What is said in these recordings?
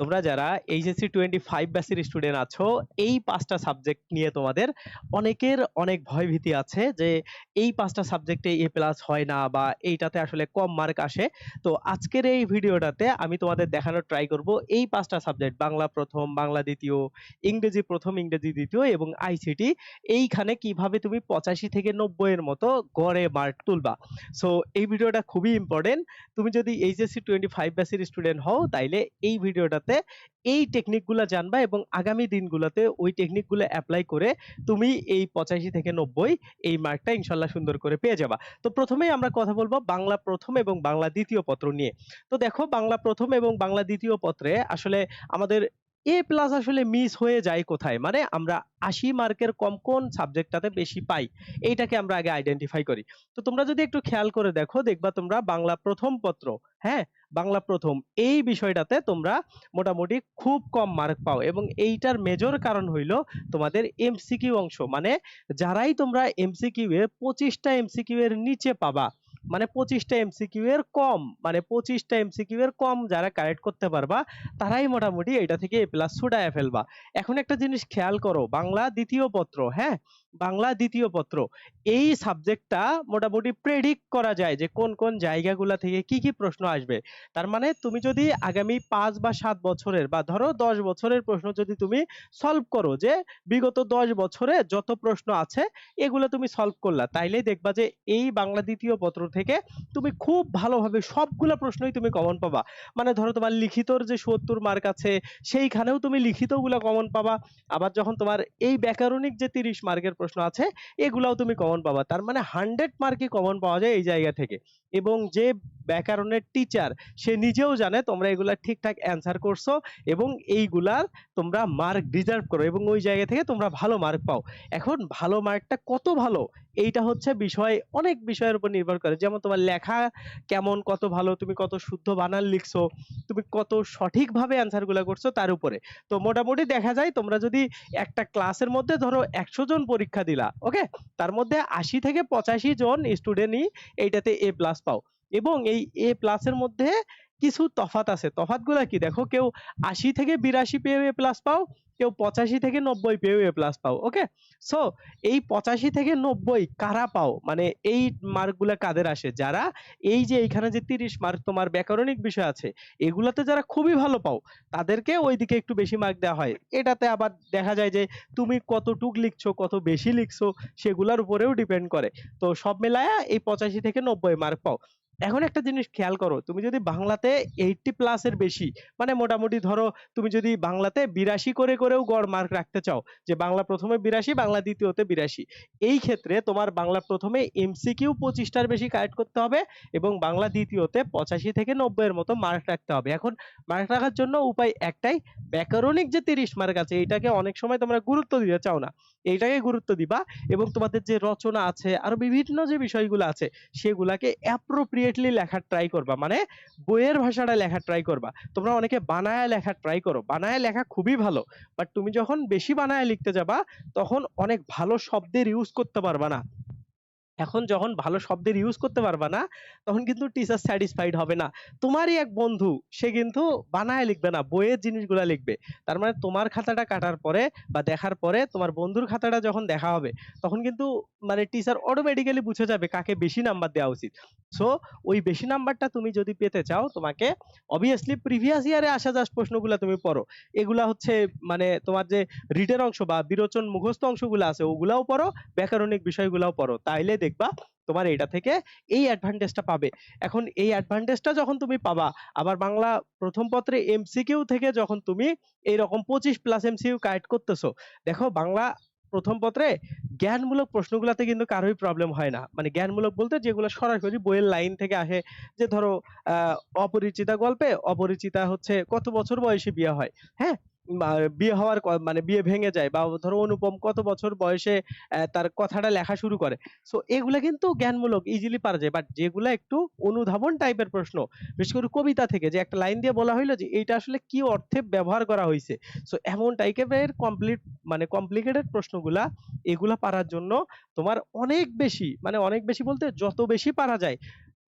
তোমরা যারা HSC twenty five ব্যাচের স্টুডেন্ট আছো, এই পাঁচটা সাবজেক্ট নিয়ে তোমাদের অনেকের অনেক ভয় ভীতি আছে যে এই পাঁচটা সাবজেক্টে এ প্লাস হয় না বা এইটাতে আসলে কম মার্ক আসে। তো আজকের এই ভিডিওটাতে আমি তোমাদের দেখানোর ট্রাই করব এই পাঁচটা সাবজেক্ট বাংলা প্রথম, বাংলা দ্বিতীয়, ইংরেজি প্রথম, ইংরেজি দ্বিতীয় এবং আইসিটি এইখানে কীভাবে তুমি পঁচাশি থেকে নব্বই এর মতো গড়ে মার্ক তুলবা। সো এই ভিডিওটা খুবই ইম্পর্টেন্ট তুমি যদি এইচএসসি টোয়েন্টি ফাইভ ব্যাচের স্টুডেন্ট হও, তাইলে এই ভিডিওটাতে এই টেকনিকগুলো জানবা এবং আগামী দিনগুলোতে ওই টেকনিকগুলো অ্যাপ্লাই করে তুমি এই পঁচাশি থেকে নব্বই এই মার্কটা ইনশাল্লাহ সুন্দর করে পেয়ে যাবা। তো প্রথমেই আমরা কথা বলব বাংলা প্রথম এবং বাংলা দ্বিতীয় পত্র নিয়ে। তো দেখো বাংলা প্রথম এবং বাংলা দ্বিতীয় পত্রে আসলে আমাদের এ প্লাস আসলে মিস হয়ে যায় কোথায়? মানে আমরা আশি মার্কের কম কোন সাবজেক্টটাতে বেশি পাই? এইটাকে আমরা আগে আইডেন্টিফাই করি। তো তোমরা যদি একটু খেয়াল করে দেখো, দেখবা তোমরা বাংলা প্রথম পত্র হ্যাঁ? বাংলা প্রথম, এই বিষয়টাতে তোমরা মোটামুটি খুব কম মার্ক পাও এবং এইটার মেজর কারণ হইল তোমাদের এমসিকিউ অংশ। মানে যারাই তোমরা এমসিকিউ এর পঁচিশটা এমসিকিউ এর নিচে পাবা মানে পঁচিশটা এমসিকিউ এর কম মানে পঁচিশটা এমসিকিউ এর কম যারা কারেক্ট করতে পারবা, তারাই মোটামুটি এটা থেকে এ প্লাস ছুটায় ফেলবা। এখন একটা জিনিস খেয়াল করো, বাংলা দ্বিতীয় পত্র হ্যাঁ? বাংলা দ্বিতীয় পত্র। এই সাবজেক্টটা মোটামুটি প্রেডিক্ট করা যায় যে কোন কোন জায়গাগুলা থেকে কি কি প্রশ্ন আসবে। তার মানে তুমি যদি আগামী পাঁচ বা সাত বছরের বা ধরো দশ বছরের প্রশ্ন যদি তুমি সলভ করো যে বিগত দশ বছরে যত প্রশ্ন আছে এগুলো তুমি সলভ করলা, তাইলে দেখবা যে এই বাংলা দ্বিতীয় পত্র থেকে তুমি খুব ভালোভাবে সবগুলা প্রশ্নই তুমি কমন পাবা। মানে ধরো তোমার লিখিতর যে সত্তর মার্ক আছে, সেইখানেও তুমি লিখিতগুলো কমন পাবা। আবার যখন তোমার এই ব্যাকরণিক যে তিরিশ মার্কের প্রশ্ন আছে, এগুলাও তুমি কমন পাবা। তার মানে হান্ড্রেড মার্কই কমন পাওয়া যায় এই জায়গা থেকে। এবং যে ব্যাকরণের টিচার সে নিজেও জানে তোমরা এগুলা ঠিকঠাক অ্যান্সার করছ এবং এইগুলার তোমরা মার্ক ডিজার্ভ করো এবং ওই জায়গা থেকে তোমরা ভালো মার্ক পাও। এখন ভালো মার্কটা কত ভালো? এইটা হচ্ছে বিষয়, অনেক বিষয়ের উপর নির্ভর করে। যেমন তোমার লেখা কেমন, কত ভালো, তুমি কত শুদ্ধ বানান লিখছো, তুমি কত সঠিকভাবে অ্যান্সারগুলো করছ তার উপরে। তো মোটামুটি দেখা যায় তোমরা যদি একটা ক্লাসের মধ্যে ধরো একশো জন পরীক্ষা দিলা ওকে তার মধ্যে আশি থেকে পঁচাশি জন স্টুডেন্টই এইটাতে এ প্লাস পাও। এবং এই এ প্লাসের মধ্যে কিছু তফাত আছে। তফাতগুলো কি? দেখো, কেউ আশি থেকে বিরাশি পেয়েও এ প্লাস পাও, কেউ পঁচাশি থেকে নব্বই পেয়েও এ প্লাস পাও ওকে সো এই পঁচাশি থেকে নব্বই কারা পাও? মানে এই মার্কগুলো কাদের আসে? যারা এই যে এইখানে যে তিরিশ মার্ক তোমার ব্যাকরণিক বিষয় আছে, এগুলাতে যারা খুবই ভালো পাও, তাদেরকে ওইদিকে একটু বেশি মার্ক দেওয়া হয়। এটাতে আবার দেখা যায় যে তুমি কতটুক লিখছো, কত বেশি লিখছো, সেগুলোর উপরেও ডিপেন্ড করে। তো সব মেলায়া এই পঁচাশি থেকে নব্বই মার্ক পাও। এখন একটা জিনিস খেয়াল করো, তুমি যদি বাংলাতে এইটটি প্লাসের বেশি মানে মোটামুটি ধরো তুমি যদি বাংলাতে বিরাশি করে করেও গড় মার্ক রাখতে চাও, যে বাংলা প্রথমে বিরাশি, বাংলা দ্বিতীয়তে বিরাশি, এই ক্ষেত্রে তোমার বাংলা প্রথমে এমসিকিউ পঁচিশটার বেশি কারেক্ট করতে হবে এবং বাংলা দ্বিতীয়তে পঁচাশি থেকে নব্বইয়ের মতো মার্ক রাখতে হবে। এখন মার্ক রাখার জন্য উপায় একটাই, ব্যাকরণিক যে তিরিশ মার্ক আছে, এটাকে অনেক সময় তোমরা গুরুত্ব দিতে চাও না। এইটাকে গুরুত্ব দিবা এবং তোমাদের যে রচনা আছে আরও বিভিন্ন যে বিষয়গুলো আছে সেগুলাকে অ্যাপ্রোপ্রিয়েটলি লেখার ট্রাই করবা। মানে বইয়ের ভাষাটা লেখার ট্রাই করবা। তোমরা অনেকে বানায় লেখার ট্রাই করো। বানায় লেখা খুবই ভালো। বাট তুমি যখন বেশি বানায় লিখতে যাবা, তখন অনেক ভালো শব্দের ইউজ করতে পারবা না। এখন যখন ভালো শব্দের ইউজ করতে পারবা না, তখন কিন্তু টিচার স্যাটিসফাইড হবে না। তোমারই এক বন্ধু, সে কিন্তু বানায় লিখবে না, বইয়ের জিনিসগুলা লিখবে। তার মানে তোমার খাতাটা কাটার পরে বা দেখার পরে তোমার বন্ধুর খাতাটা যখন দেখা হবে, তখন কিন্তু মানে টিচার অটোমেটিক্যালি বুঝে যাবে কাকে বেশি নাম্বার দেওয়া উচিত। সো ওই বেশি নাম্বারটা তুমি যদি পেতে চাও, তোমাকে অবভিয়াসলি প্রিভিয়াস ইয়ারে আসা যাস প্রশ্নগুলো তুমি পড়ো। এগুলা হচ্ছে মানে তোমার যে রিটের অংশ বা বিরোচন মুখস্থ অংশগুলো আছে, ওগুলাও পড়ো, ব্যাকরণিক বিষয়গুলাও পড়ো। তাইলে দেখবা তোমার এটা থেকে এই অ্যাডভান্টেজটা পাবে। এখন এই অ্যাডভান্টেজটা যখন তুমি পাবা, আবার বাংলা প্রথম পত্রে এমসিকিউ থেকে যখন তুমি এইরকম পঁচিশ প্লাস এমসিকিউ কারেক্ট করতেছো, দেখো বাংলা প্রথম পত্রে জ্ঞানমূলক প্রশ্নগুলোতে কিন্তু কারোই প্রবলেম হয় না। মানে জ্ঞানমূলক বলতে যেগুলো সরাসরি বইয়ের লাইন থেকে আসে, যে ধরো অপরিচিতা গল্পে অপরিচিতা হচ্ছে কত বছর বয়সে বিয়ে হয় হ্যাঁ? বিয়ে হওয়ার মানে বিয়ে ভেঙে যায় বা ধরো অনুপম কত বছর বয়সে তার কথাটা লেখা শুরু করে। সো এগুলা কিন্তু জ্ঞানমূলক ইজিলি পারা যায়। বাট যেগুলা একটু অনুধাবন টাইপের প্রশ্ন, বিশেষ করে কবিতা থেকে, যে একটা লাইন দিয়ে বলা হইল যে, এইটা আসলে কি অর্থে ব্যবহার করা হয়েছে সো এমন টাইপের কমপ্লিট মানে কমপ্লিকেটেড প্রশ্নগুলা, এগুলা পারার জন্য তোমার অনেক বেশি মানে অনেক বেশি বলতে যত বেশি পারা যায়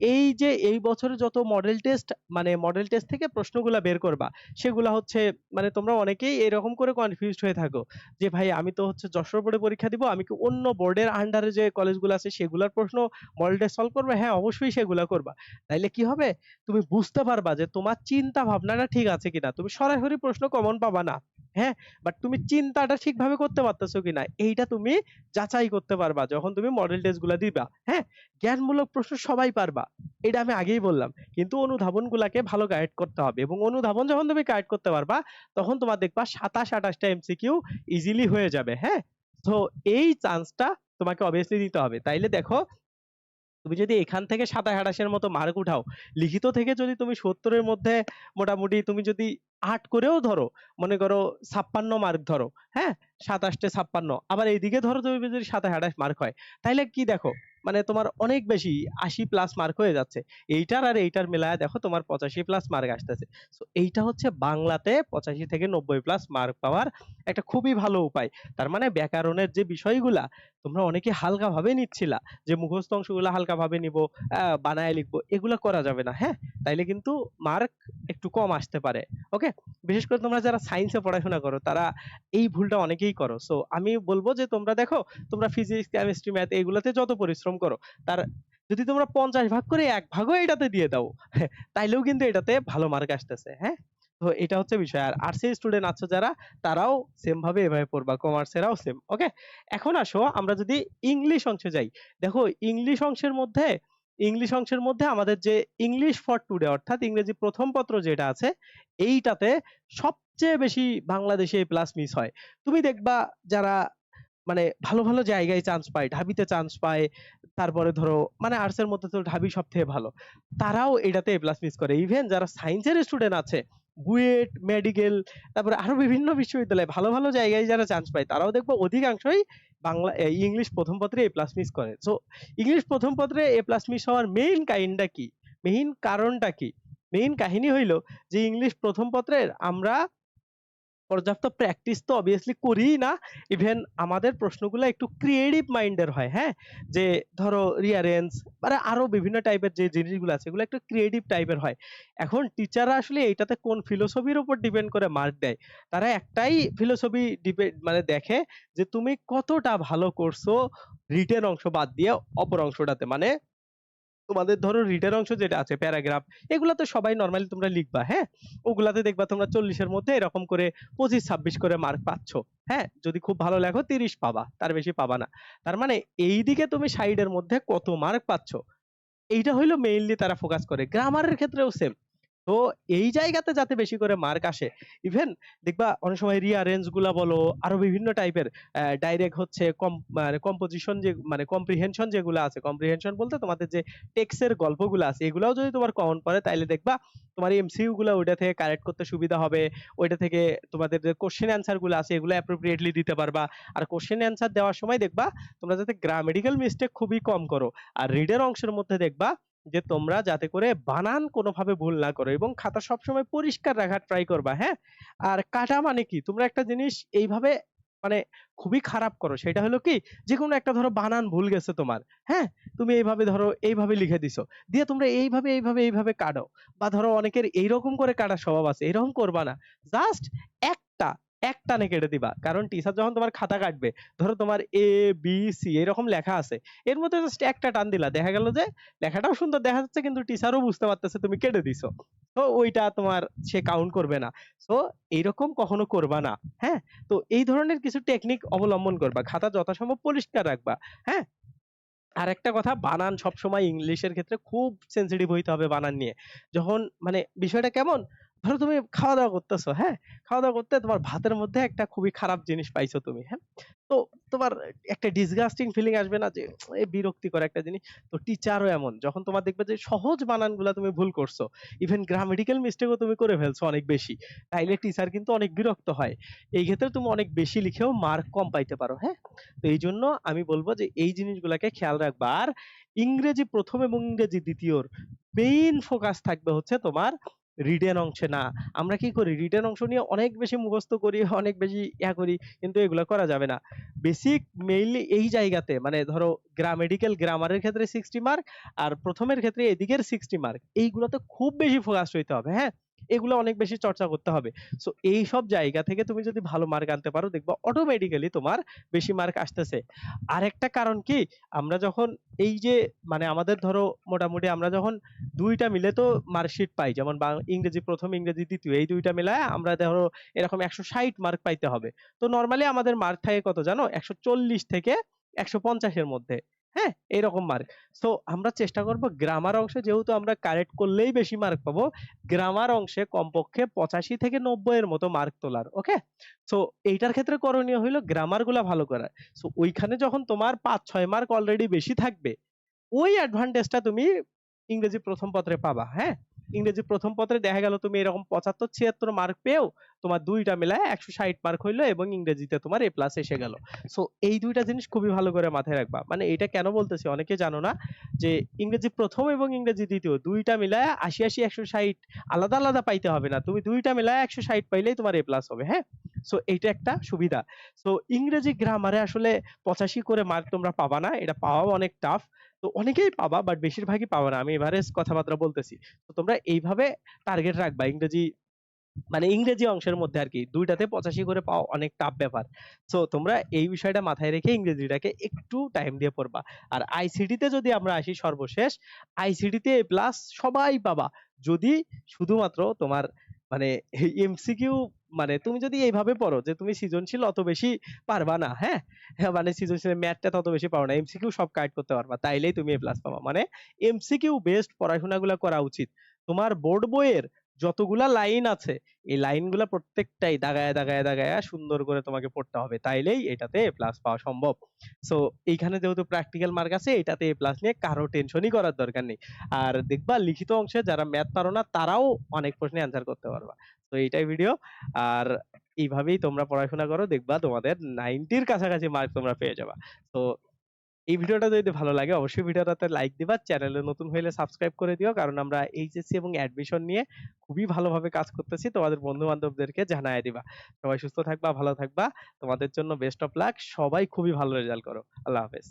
এই যে এই বছরে যত মডেল টেস্ট মানে মডেল টেস্ট থেকে প্রশ্নগুলা বের করবা, সেগুলা হচ্ছে মানে তোমরা অনেকেই এরকম করে কনফিউজড হয়ে থাকো যে, ভাই, আমি তো হচ্ছে যশোর বোর্ডে পরীক্ষা দিব, আমি কি অন্য বোর্ডের আন্ডারে যে কলেজগুলো আছে, সেগুলোর প্রশ্ন মডেল টেস্ট সলভ করবে? হ্যাঁ অবশ্যই সেগুলা করবা। তাইলে কি হবে? তুমি বুঝতে পারবা যে তোমার চিন্তা ভাবনাটা ঠিক আছে কিনা। তুমি সরাসরি প্রশ্ন কমন পাবা না। হ্যাঁ? বাট তুমি চিন্তাটা ঠিকভাবে করতে পারতেছো কিনা, এইটা তুমি যাচাই করতে পারবা যখন তুমি মডেল টেস্টগুলা দিবা হ্যাঁ? জ্ঞানমূলক প্রশ্ন সবাই পারবা, এটা আমি আগেই বললাম। কিন্তু অনুধাবন গুলাকে ভালো গাইড করতে হবে এবং অনুধাবন যখন তুমি গাইড করতে পারবা, তখন তোমার দেখবা সাতাশ, আঠাশটা এমসিকিউ ইজিলি হয়ে যাবে হ্যাঁ? তো এই চান্সটা তোমাকে অবভিয়াসলি দিতে হবে। তাইলে দেখো, তুমি যদি এখান থেকে সাতাশ, আঠাশের মতো মার্ক উঠাও, লিখিত থেকে যদি তুমি সত্তরের মধ্যে মোটামুটি তুমি যদি আট করেও ধরো, মনে করো ছাপ্পান্ন মার্ক ধরো হ্যাঁ? সাতাশটে ছাপ্পান্ন, আবার এইদিকে ধরো তুমি যদি সাতাশ, আঠাশ মার্ক হয়, তাইলে কি দেখো মানে তোমার অনেক বেশি আশি প্লাস মার্ক হয়ে যাচ্ছে। এইটার আর এইটার মেলায় দেখো তোমার পঁচাশি প্লাস মার্ক আসতেছে। তো এইটা হচ্ছে বাংলাতে পঁচাশি থেকে নব্বই প্লাস মার্ক পাওয়ার একটা খুবই ভালো উপায়। তার মানে ব্যাকরণের যে বিষয়গুলা, তোমরা অনেকে হালকা ভাবে নিচ্ছিলা, যে মুখস্থ অংশগুলো হালকা ভাবে নিব বানায় লিখব, এগুলো করা যাবে না হ্যাঁ? তাইলে কিন্তু মার্ক একটু কম আসতে পারে। ওকে বিশেষ করে তোমরা যারা সায়েন্সে পড়াশোনা করো, তারা এই ভুলটা অনেকেই করো। সো আমি বলব যে তোমরা দেখো, তোমরা ফিজিক্স কেমিস্ট্রি ম্যাথ এগুলাতে যত পরিশ্রম করো, তার যদি তোমরা পঞ্চাশ ভাগ করে এক ভাগও এটাতে দিয়ে দাও, তাইলেও কিন্তু এটাতে ভালো মার্ক আসতেছে হ্যাঁ? তো এটা হচ্ছে বিষয়। আর আর্টসের স্টুডেন্ট আছো যারা, তারাও সেম ভাবে এভাবে পড়বা কমার্সেরাও সেম ওকে এখন আসো, আমরা যদি ইংলিশ অংশে যাই। দেখো ইংলিশ অংশের মধ্যে ইংলিশ অংশের মধ্যে আমাদের যে ইংলিশ ফর টুডে অর্থাৎ ইংরেজি প্রথম পত্র যেটা আছে, এইটাতে সবচেয়ে বেশি বাংলাদেশে প্লাস মিস হয়। তুমি দেখবা যারা মানে ভালো ভালো জায়গায় চান্স পায়, ঢাবিতে চান্স পায়, তারপরে ধরো মানে আর্টসের মধ্যে তো ঢাবি সব থেকে ভালো, তারাও এটাতে প্লাস মিস করে। ইভেন যারা সায়েন্সের স্টুডেন্ট আছে বুয়েট, মেডিকেল, তারপরে আরও বিভিন্ন বিশ্ববিদ্যালয়ে, ভালো ভালো জায়গায় যারা চান্স পায়, তারাও দেখব অধিকাংশই বাংলা ইংলিশ প্রথম পত্রে এ প্লাস মিস করে। সো ইংলিশ প্রথম পত্রে এ প্লাস মিস হওয়ার মেইন কাহিনটা কি? মেইন কারণটা কি? মেইন কাহিনী হইল যে, ইংলিশ প্রথম পত্রের আমরা পর্যাপ্ত প্র্যাকটিস তো অবভিয়াসলি করি না। ইভেন আমাদের প্রশ্নগুলো একটু ক্রিয়েটিভ মাইন্ডের হয় হ্যাঁ? যে ধরো রিয়ারেন্স মানে আরও বিভিন্ন টাইপের যে জিনিসগুলো আছে, এগুলো একটু ক্রিয়েটিভ টাইপের হয়। এখন টিচাররা আসলে এইটাতে কোন ফিলোসফির উপর ডিপেন্ড করে মার্ক দেয়? তারা একটাই ফিলোসফি ডিপেন্ড মানে দেখে যে তুমি কতটা ভালো করছ রিটেন অংশ বাদ দিয়ে অপর অংশটাতে। মানে তোমাদের ধরো রিটেন অংশ যেটা আছে প্যারাগ্রাফ এগুলো তো সবাই নর্মালি তোমরা লিখবা হ্যাঁ? ওগুলাতে দেখবা তোমরা চল্লিশের মধ্যে এরকম করে পঁচিশ, ছাব্বিশ করে মার্ক পাচ্ছ হ্যাঁ? যদি খুব ভালো লেখো, তিরিশ পাবা, তার বেশি পাবা না। তার মানে এই দিকে তুমি সাইডের মধ্যে কত মার্ক পাচ্ছ, এইটা হইল মেইনলি তারা ফোকাস করে। গ্রামারের ক্ষেত্রেও সেম তো এই জায়গাতে যাতে বেশি করে মার্ক আসে ইভেন দেখবা অনেক সময় রিয়ারেঞ্জগুলা বলো, আরও বিভিন্ন টাইপের ডাইরেক্ট হচ্ছে কম মানে কম্পোজিশন যে মানে কম্প্রিহেনশন যেগুলো আছে কম্প্রিহেনশন বলতে তোমাদের যে টেক্সের গল্পগুলো আছে, এগুলাও যদি তোমার কমন পড়ে, তাইলে দেখবা তোমার এমসিইউ গুলো ওইটা থেকে কারেক্ট করতে সুবিধা হবে, ওইটা থেকে তোমাদের যে কোশ্চেন অ্যান্সারগুলো আছে, এগুলো অ্যাপ্রোপ্রিয়েটলি দিতে পারবা। আর কোশ্চেন অ্যান্সার দেওয়ার সময় দেখবা তোমরা যাতে গ্রামেটিক্যাল মিস্টেক খুবই কম করো। আর রিডের অংশের মধ্যে দেখবা যে তোমরা যাতে করে বানান কোনোভাবে ভুল না করো এবং খাতা সবসময় পরিষ্কার রাখার ট্রাই করবা হ্যাঁ? আর কাটা মানে কি? তোমরা একটা জিনিস এইভাবে মানে খুবই খারাপ করো, সেটা হলো কি? যে কোনো একটা ধরো বানান ভুল গেছে তোমার হ্যাঁ? তুমি এইভাবে ধরো এইভাবে লিখে দিছো, দিয়ে তোমরা এইভাবে এইভাবে এইভাবে কাটো, বা ধরো অনেকের এইরকম করে কাটার স্বভাব আছে, এরকম করবা না। জাস্ট একটা এক টানে কেটে দিবা। কারণ টিচার যখন তোমার খাতা কাটবে, ধরো তোমার এ বি সি এরকম লেখা আছে, এর মধ্যে জাস্ট একটা টান দিলা। দেখা গেল যে লেখাটাও সুন্দর দেখা যাচ্ছে, কিন্তু টিচারও বুঝতে পারতেছে তুমি কেটে দিছো। তো ওইটা তোমার সে কাউন্ট করবে না। তো এইরকম কখনো করবা না। হ্যাঁ? তো এই ধরনের কিছু টেকনিক অবলম্বন করবা। খাতা যথাসম্ভব পরিষ্কার রাখবা। হ্যাঁ? আর একটা কথা, বানান সবসময় ইংলিশের ক্ষেত্রে খুব সেনসিটিভ হইতে হবে বানান নিয়ে। যখন মানে বিষয়টা কেমন? ধরো তুমি খাওয়া দাওয়া করতেছো হ্যাঁ? খাওয়া দাওয়া করতে তোমার ভাতের মধ্যে একটা খুবই খারাপ জিনিস পাইছো তুমি হ্যাঁ? তো তোমার একটা ডিসগাস্টিং ফিলিং আসবে না যে বিরক্তিকর একটা জিনিস। তো টিচারও এমন, যখন তোমার দেখবে যে সহজ বানানগুলা তুমি ভুল করছ ইভেন গ্রামেটিক্যাল মিস্টেকও তুমি করে ফেলছো অনেক বেশি, তাইলে টিচার কিন্তু অনেক বিরক্ত হয়। এই ক্ষেত্রে তুমি অনেক বেশি লিখেও মার্ক কম পাইতে পারো হ্যাঁ? তো এই জন্য আমি বলব যে, এই জিনিসগুলোকে খেয়াল রাখবা। আর ইংরেজি প্রথম এবং ইংরেজি দ্বিতীয়র মেইন ফোকাস থাকবে হচ্ছে তোমার রিটেন অংশে না। আমরা কি করি? রিটেন অংশ নিয়ে অনেক বেশি মুখস্থ করি, অনেক বেশি ইয়া করি, কিন্তু এগুলো করা যাবে না। বেসিক মেইনলি এই জায়গাতে মানে ধরো গ্রামেটিক্যাল গ্রামারের ক্ষেত্রে সিক্সটি মার্ক আর প্রথমের ক্ষেত্রে এদিকের সিক্সটি মার্ক এইগুলোতে খুব বেশি ফোকাস হইতে হবে হ্যাঁ? এগুলো অনেক বেশি চর্চা করতে হবে। সো এই সব জায়গা থেকে তুমি যদি ভালো মার্ক আনতে পারো, দেখবা অটোমেটিক্যালি তোমার বেশি মার্ক আসতেছে। আরেকটা কারণ কি? আমরা যখন এই যে মানে আমাদের ধরো মোটামুটি আমরা যখন দুইটা মিলে তো মার্কশিট পাই, যেমন ইংরেজি প্রথম, ইংরেজি দ্বিতীয়, এই দুইটা মিলায় আমরা ধরো এরকম একশো ষাট মার্ক পাইতে হবে। তো নর্মালি আমাদের মার্ক থাকে কত জানো? একশো চল্লিশ থেকে একশো পঞ্চাশের মধ্যে। হ্যাঁ এরকম মার্ক সো আমরা চেষ্টা করব গ্রামার অংশে যেহেতু আমরা কারেক্ট করলেই বেশি মার্ক পাবো গ্রামার অংশে কমপক্ষে পঁচাশি থেকে নব্বই এর মতো মার্ক তোলার ওকে সো এইটার ক্ষেত্রে করণীয় হইল গ্রামারগুলা ভালো করা সো ওইখানে যখন তোমার পাঁচ, ছয় মার্ক অলরেডি বেশি থাকবে, ওই অ্যাডভান্টেজটা তুমি ইংরেজি প্রথম পত্রে পাবা হ্যাঁ? ইংরেজি প্রথম পত্রে দেখা গেল তুমি এরকম পঁচাত্তর, ছিয়াত্তর মার্ক পেয়েও তোমার দুইটা মেলায় একশো ষাট মার্ক হইল এবং ইংরেজিতে তোমার এ প্লাস এসে গেল। সো এই দুইটা জিনিস খুবই ভালো করে মাথায় রাখবা। মানে এটা কেন বলতেছি? অনেকে জানো না যে ইংরেজি প্রথম এবং ইংরেজি দ্বিতীয় দুইটা মিলায় আশি আশি, একশো ষাট আলাদা আলাদা পাইতে হবে না। তুমি দুইটা মিলায় একশো ষাট পাইলেই তোমার এ প্লাস হবে হ্যাঁ? সো এইটা একটা সুবিধা। সো ইংরেজি গ্রামারে আসলে পঁচাশি করে মার্ক তোমরা পাবা না। এটা পাওয়াও অনেক টাফ তো অনেকেই পাবা বাট বেশিরভাগই পাবা না। আমি এভারেজ কথাবার্তা বলতেছি। তো তোমরা এইভাবে টার্গেট রাখবা। ইংরেজি মানে ইংরেজি অংশের মধ্যে আর কি দুইটাতে পঁচাশি করে পাওয়া অনেক টাফ ব্যাপার। সো তোমরা এই বিষয়টা মাথায় রেখে ইংরেজিটাকে একটু টাইম দিয়ে পড়বা। আর আইসিডিতে যদি আমরা আসি সর্বশেষ আইসিডিতে প্লাস সবাই পাবা। যদি শুধুমাত্র তোমার মানে এমসিকিউ মানে তুমি যদি এইভাবে পড়ো যে তুমি সৃজনশীল অত বেশি পারবা না হ্যাঁ? মানে সৃজনশীল ম্যাথটা তত বেশি পারো না এমসিকিউ সব কাইট করতে পারবা, তাইলেই তুমি এ প্লাস পাবা। মানে এমসিকিউ বেসড পড়াশোনাগুলো করা উচিত। তোমার বোর্ড বইয়ের যতগুলা লাইন আছে, এই লাইনগুলা প্রত্যেকটাই দাগায় দাগায় দাগায় সুন্দর করে তোমাকে পড়তে হবে। তাইলেই এটাতে এ প্লাস পাওয়া সম্ভব। সো এইখানে যেহেতু প্র্যাকটিক্যাল মার্ক আছে, এটাতে এ প্লাস নিয়ে কারও টেনশনই করার দরকার নেই। আর দেখবা, লিখিত অংশে যারা ম্যাথ পারো না, তারাও অনেক প্রশ্নে অ্যান্সার করতে পারবা। তো এইটাই ভিডিও আর এইভাবেই তোমরা পড়াশোনা করো, দেখবা তোমাদের নাইনটির কাছাকাছি মার্ক তোমরা পেয়ে যাবা। তো এই ভিডিওটা যদি ভালো লাগে, অবশ্যই ভিডিওটাতে লাইক দিবা চ্যানেলে নতুন হলে সাবস্ক্রাইব করে দিও, কারণ আমরা এইচএসসি এবং অ্যাডমিশন নিয়ে খুবই ভালোভাবে কাজ করতেছি। তোমাদের বন্ধু বান্ধবদেরকে জানায় দিবা। সবাই সুস্থ থাকবা, ভালো থাকবা। তোমাদের জন্য বেস্ট অফ লাক সবাই খুবই ভালো রেজাল্ট করো। আল্লাহ হাফেজ।